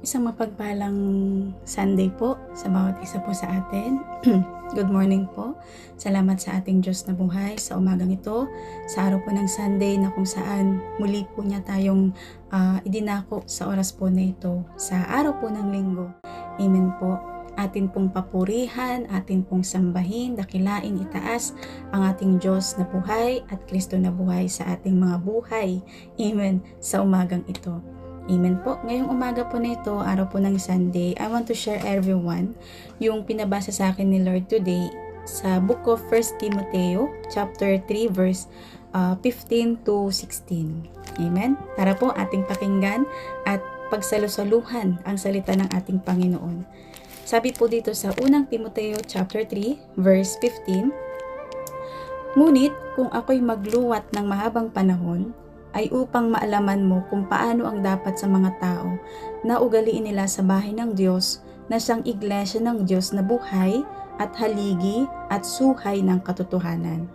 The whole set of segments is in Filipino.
Isang mapagpalang Sunday po sa bawat isa po sa atin. Good morning po. Salamat sa ating Diyos na buhay sa umagang ito, sa araw po ng Sunday na kung saan muli po niya tayong ah, idinako sa oras po na ito, sa araw po ng linggo. Amen po. Atin pong papurihan, atin pong sambahin, dakilain, itaas ang ating Diyos na buhay at Kristo na buhay sa ating mga buhay. Amen. Sa umagang ito. Amen po. Ngayong umaga po na ito, araw po ng Sunday, I want to share everyone yung pinabasa sa akin ni Lord today sa book of 1 Timoteo, chapter 3, verse uh, 15 to 16. Amen? Tara po ating pakinggan at pagsalusaluhan ang salita ng ating Panginoon. Sabi po dito sa unang Timoteo chapter 3, verse 15, Ngunit kung ako'y magluwat ng mahabang panahon, ay upang maalaman mo kung paano ang dapat sa mga tao na ugaliin nila sa bahay ng Diyos na siyang iglesia ng Diyos na buhay at haligi at suhay ng katotohanan.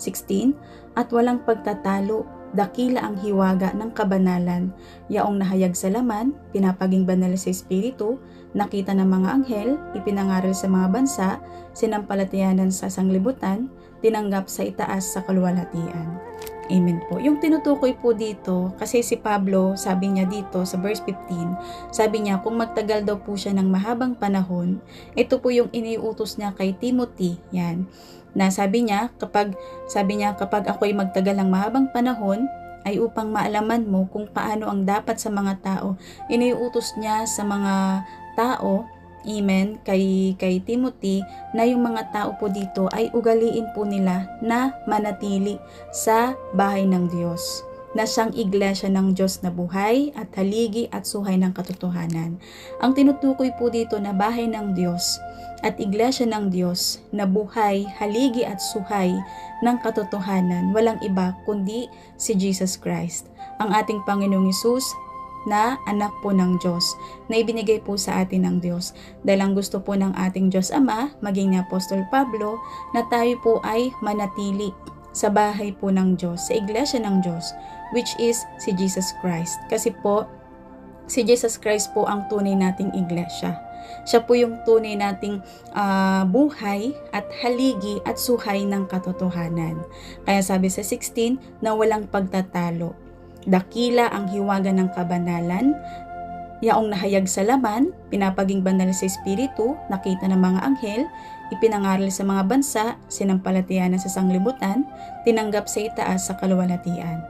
16. At walang pagtatalo, dakila ang hiwaga ng kabanalan, yaong nahayag sa laman, pinapaging banal sa Espiritu, nakita ng mga anghel, ipinangaral sa mga bansa, sinampalatayanan sa sanglibutan, tinanggap sa itaas sa kaluwalhatian. Amen po. Yung tinutukoy po dito, kasi si Pablo, sabi niya dito sa verse 15, sabi niya kung magtagal daw po siya ng mahabang panahon, ito po yung iniutos niya kay Timothy, yan. Na sabi niya, kapag, sabi niya, kapag ako'y magtagal ng mahabang panahon, ay upang maalaman mo kung paano ang dapat sa mga tao. Iniutos niya sa mga tao Amen, kay, kay Timothy, na yung mga tao po dito ay ugaliin po nila na manatili sa bahay ng Diyos na siyang iglesia ng Diyos na buhay at haligi at suhay ng katotohanan. Ang tinutukoy po dito na bahay ng Diyos at iglesia ng Diyos na buhay, haligi at suhay ng katotohanan, walang iba kundi si Jesus Christ. Ang ating Panginoong Isus na anak po ng Diyos na ibinigay po sa atin ng Diyos. Dahil ang gusto po ng ating Diyos Ama, maging ni Apostol Pablo, na tayo po ay manatili sa bahay po ng Diyos, sa iglesia ng Diyos, which is si Jesus Christ. Kasi po, si Jesus Christ po ang tunay nating iglesia. Siya po yung tunay nating ah, buhay at haligi at suhay ng katotohanan. Kaya sabi sa 16 na walang pagtatalo. Dakila ang hiwaga ng kabanalan, yaong nahayag sa laman, pinapaging banal sa Espiritu, nakita ng mga anghel, ipinangaral sa mga bansa, sinampalatayanan sa sanglibutan, tinanggap sa itaas sa kaluwalhatian.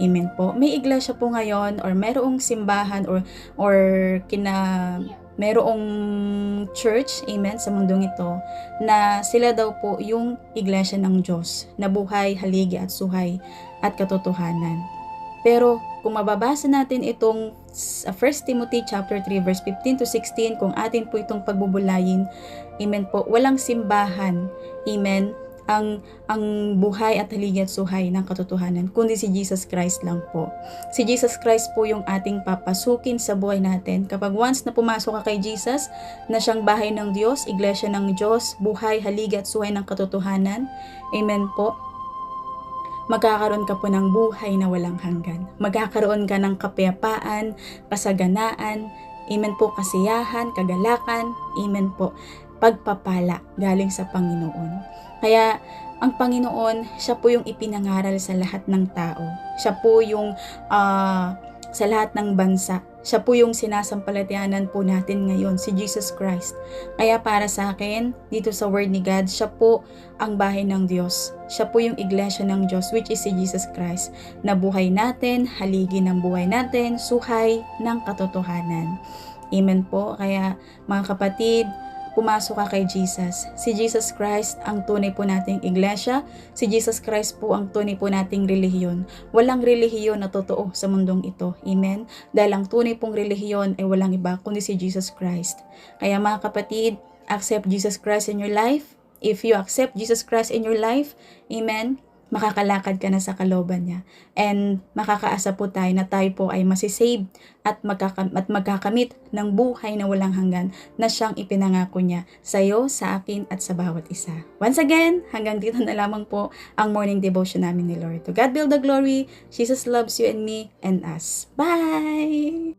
Amen po. May iglesia po ngayon or merong simbahan or or kina merong church, amen, sa mundong ito, na sila daw po yung iglesia ng Diyos, na buhay, haligi at suhay at katotohanan. Pero kung mababasa natin itong sa 1 Timothy chapter 3 verse 15 to 16 kung atin po itong pagbubulayin, amen po, walang simbahan, amen, ang ang buhay at haligi at suhay ng katotohanan kundi si Jesus Christ lang po. Si Jesus Christ po yung ating papasukin sa buhay natin. Kapag once na pumasok ka kay Jesus, na siyang bahay ng Diyos, iglesia ng Diyos, buhay, haligi at suhay ng katotohanan, amen po, magkakaroon ka po ng buhay na walang hanggan. Magkakaroon ka ng kapayapaan, kasaganaan, amen po, kasiyahan, kagalakan, amen po, pagpapala galing sa Panginoon. Kaya ang Panginoon, siya po yung ipinangaral sa lahat ng tao. Siya po yung ah, sa lahat ng bansa. Siya po yung sinasampalatayanan po natin ngayon, si Jesus Christ. Kaya para sa akin, dito sa Word ni God, siya po ang bahay ng Diyos. Siya po yung iglesia ng Diyos, which is si Jesus Christ. Na buhay natin, haligi ng buhay natin, suhay ng katotohanan. Amen po. Kaya mga kapatid, pumasok ka kay Jesus. Si Jesus Christ ang tunay po nating iglesia. Si Jesus Christ po ang tunay po nating relihiyon. Walang relihiyon na totoo sa mundong ito. Amen? Dahil ang tunay pong relihiyon ay walang iba kundi si Jesus Christ. Kaya mga kapatid, accept Jesus Christ in your life. If you accept Jesus Christ in your life, amen, makakalakad ka na sa kalooban niya. And makakaasa po tayo na tayo po ay masisave at, magkaka- at magkakamit ng buhay na walang hanggan na siyang ipinangako niya sa iyo, sa akin at sa bawat isa. Once again, hanggang dito na lamang po ang morning devotion namin ni Lord. To God all the glory. Jesus loves you and me and us. Bye!